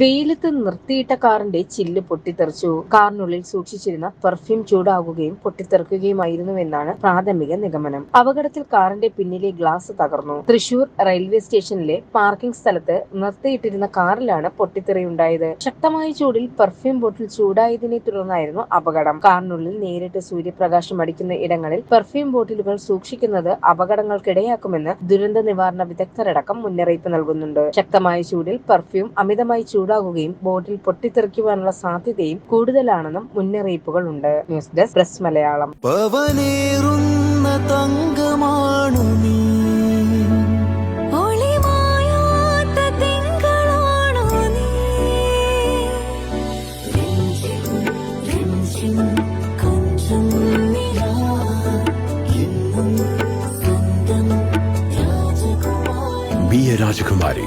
വെയിലത്ത് നിർത്തിയിട്ട കാറിന്റെ ചില്ല് പൊട്ടിത്തെറിച്ചു. കാറിനുള്ളിൽ സൂക്ഷിച്ചിരുന്ന പെർഫ്യൂം ചൂടാകുകയും പൊട്ടിത്തെറിക്കുകയുമായിരുന്നുവെന്നാണ് പ്രാഥമിക നിഗമനം. അപകടത്തിൽ കാറിന്റെ പിന്നിലെ ഗ്ലാസ് തകർന്നു. തൃശൂർ റെയിൽവേ സ്റ്റേഷനിലെ പാർക്കിംഗ് സ്ഥലത്ത് നിർത്തിയിട്ടിരുന്ന കാറിലാണ് പൊട്ടിത്തെറിയുണ്ടായത്. ശക്തമായ ചൂടിൽ പെർഫ്യൂം ബോട്ടിൽ ചൂടായതിനെ തുടർന്നായിരുന്നു അപകടം. കാറിനുള്ളിൽ നേരിട്ട് സൂര്യപ്രകാശം അടിക്കുന്ന ഇടങ്ങളിൽ പെർഫ്യൂം ബോട്ടിലുകൾ സൂക്ഷിക്കുന്നത് അപകടങ്ങൾക്കിടയാക്കുമെന്ന് ദുരന്ത നിവാരണ വിദഗ്ധരടക്കം മുന്നറിയിപ്പ് നൽകുന്നുണ്ട്. ശക്തമായ ചൂടിൽ പെർഫ്യൂം അമിതമായി ചൂടാകുകയും ബോട്ടിൽ പൊട്ടിത്തെറിക്കുവാനുള്ള സാധ്യതയും കൂടുതലാണെന്നും മുന്നറിയിപ്പുകൾ ഉണ്ട് ന്യൂസ് ഡെസ്ക് പ്രസ് മലയാളം. തങ്കമാണു നീ. രാജകുമാരി